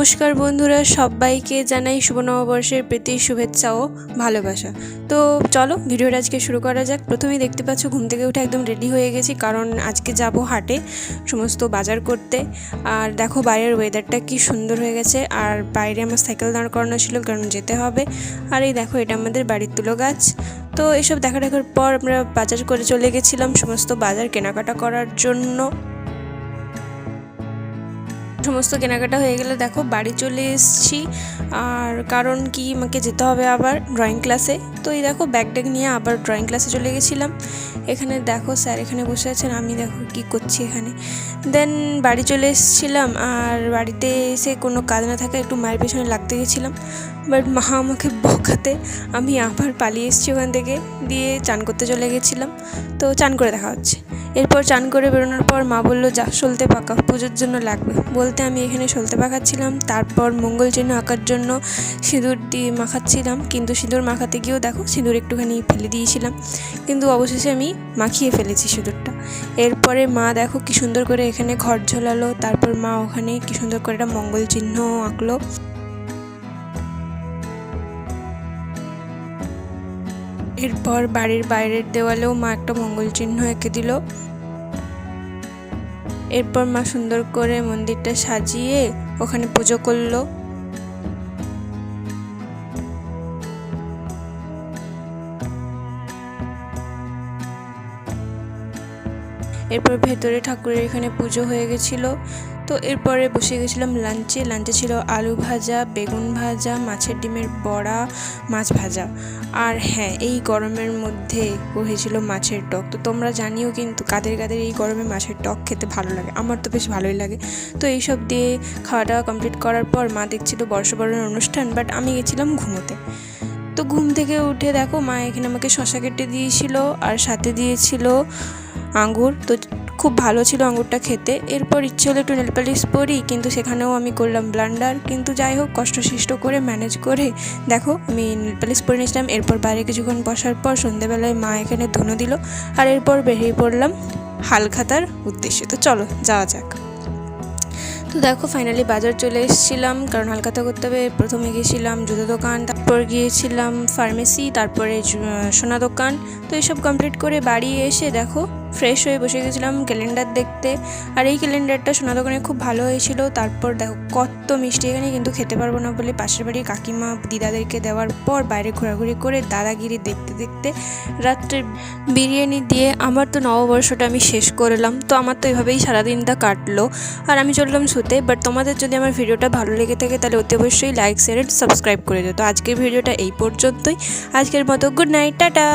নমস্কার বন্ধুরা, সবাইকে জানাই শুভ নববর্ষের প্রীতি, শুভেচ্ছা ও ভালোবাসা। তো চলো, ভিডিওটা আজকে শুরু করা যাক। প্রথমেই দেখতে পাচ্ছ, ঘুম থেকে উঠে একদম রেডি হয়ে গেছি, কারণ আজকে যাব হাটে সমস্ত বাজার করতে। আর দেখো, বাইরের ওয়েদারটা কি সুন্দর হয়ে গেছে। আর বাইরে আমার সাইকেল দাঁড় করানো ছিল, কারণ যেতে হবে। আর এই দেখো, এটা আমাদের বাড়ির তুলো গাছ। তো এসব দেখা দেখার পর আমরা বাজার করে চলে গেছিলাম সমস্ত বাজার কেনাকাটা করার জন্য। সমস্ত কেনাকাটা হয়ে গেলে দেখো বাড়ি চলে এসেছি। আর কারণ কি আমাকে যেতে হবে আবার ড্রয়িং ক্লাসে তো এই দেখো ব্যাগ ট্যাগ নিয়ে আবার ড্রয়িং ক্লাসে চলে গেছিলাম। এখানে দেখো স্যার এখানে বসে আছেন, আমি দেখো কি করছি এখানে। দেন বাড়ি চলে এসেছিলাম, আর বাড়িতে এসে কোনো কাজ না থাকা একটু মায়ের পেছনে লাগতে গেছিলাম। বাট মা আমাকে বকাতে আমি আবার পালিয়ে এসেছি ওখান থেকে, দিয়ে চান করতে চলে গেছিলাম। তো চান করে দেখা হচ্ছে। এরপর চান করে বেরোনোর পর মা বলল, যা, সলতে পাকা, পুজোর জন্য লাগবে। বলতে আমি এখানে সলতে পাকাচ্ছিলাম তারপর মঙ্গল চিহ্ন আঁকার জন্য সিঁদুর দিয়ে মাখাচ্ছিলাম। কিন্তু সিঁদুর মাখাতে গিয়েও দেখো, সিঁদুর একটুখানি ফেলে দিয়েছিলাম। কিন্তু অবশেষে আমি মাখিয়ে ফেলেছি সিঁদুরটা। এরপরে মা দেখো কি সুন্দর করে এখানে ঘর ঝোলালো, তারপর মা ওখানে কি সুন্দর করে একটা মঙ্গল চিহ্ন আঁকলো। এরপর বাড়ির বাইরের দেওয়ালেও মা একটা মঙ্গল চিহ্ন এঁকে দিল। এরপর মা সুন্দর করে মন্দিরটা সাজিয়ে ওখানে পুজো করল। এরপর ভেতরে ঠাকুরের এখানে পুজো হয়ে গেছিল। তো এরপরে বসে গেছিলাম লাঞ্চে লাঞ্চে ছিল আলু ভাজা, বেগুন ভাজা, মাছের ডিমের বড়া, মাছ ভাজা। আর হ্যাঁ এই গরমের মধ্যে হয়েছিল মাছের টক। তো তোমরা জানিও কিন্তু কাদের কাদের এই গরমে মাছের টক খেতে ভালো লাগে। আমার তো বেশ ভালোই লাগে। তো এইসব দিয়ে খাওয়া দাওয়া কমপ্লিট করার পর মা দেখছিল বর্ষবরণের অনুষ্ঠান বাট আমি গেছিলাম ঘুমোতে। তো ঘুম থেকে উঠে দেখো মা এখানে আমাকে শশা কেটে দিয়েছিল আর সাথে দিয়েছিল আঙ্গুর। তো খুব ভালো ছিল আঙুরটা খেতে। এরপর ইচ্ছে হলো একটু নেলপালিশ পরি, কিন্তু সেখানেও আমি করলাম ব্লান্ডার। কিন্তু যাই হোক, কষ্টসিষ্ট করে ম্যানেজ করে, দেখো, আমি নেলপালিশ পরে নিয়েছিলাম। এরপর বাইরে কিছুক্ষণ বসার পর সন্ধেবেলায় মা এখানে ধুনো দিল। আর এরপর বেরিয়ে পড়লাম হালখাতার উদ্দেশ্যে। তো চলো, যাওয়া যাক। তো দেখো ফাইনালি বাজার চলে এসেছিলাম। কারণ হালখাতা করতে হবে। প্রথমে গিয়েছিলাম জুতো দোকান, তারপর গিয়েছিলাম ফার্মেসি তারপরে সোনা দোকান। তো এইসব কমপ্লিট করে বাড়ি এসে দেখো ফ্রেশ হয়ে বসে গেছিলাম ক্যালেন্ডার দেখতে। আর এই ক্যালেন্ডারটা সোনা দোকানে খুব ভালো হয়েছিল। তারপর দেখো, কত মিষ্টি এখানে কিন্তু খেতে পারব না বলে পাশের বাড়ির কাকিমা দিদাদেরকে দেওয়ার পর বাইরে ঘোরাঘুরি করে দাদাগিরি দেখতে দেখতে রাত্রে বিরিয়ানি দিয়ে আমার তো নববর্ষটা আমি শেষ করলাম। তো আমার তো এভাবেই সারাদিনটা কাটলো। আর আমি চললাম শুতে। বাট তোমাদের যদি আমার ভিডিওটা ভালো লেগে থাকে তাহলে অতি অবশ্যই লাইক শেয়ার সাবস্ক্রাইব করে দিও। তো আজকের ভিডিওটা এই পর্যন্তই। আজকের মতো গুড নাইট টাটা।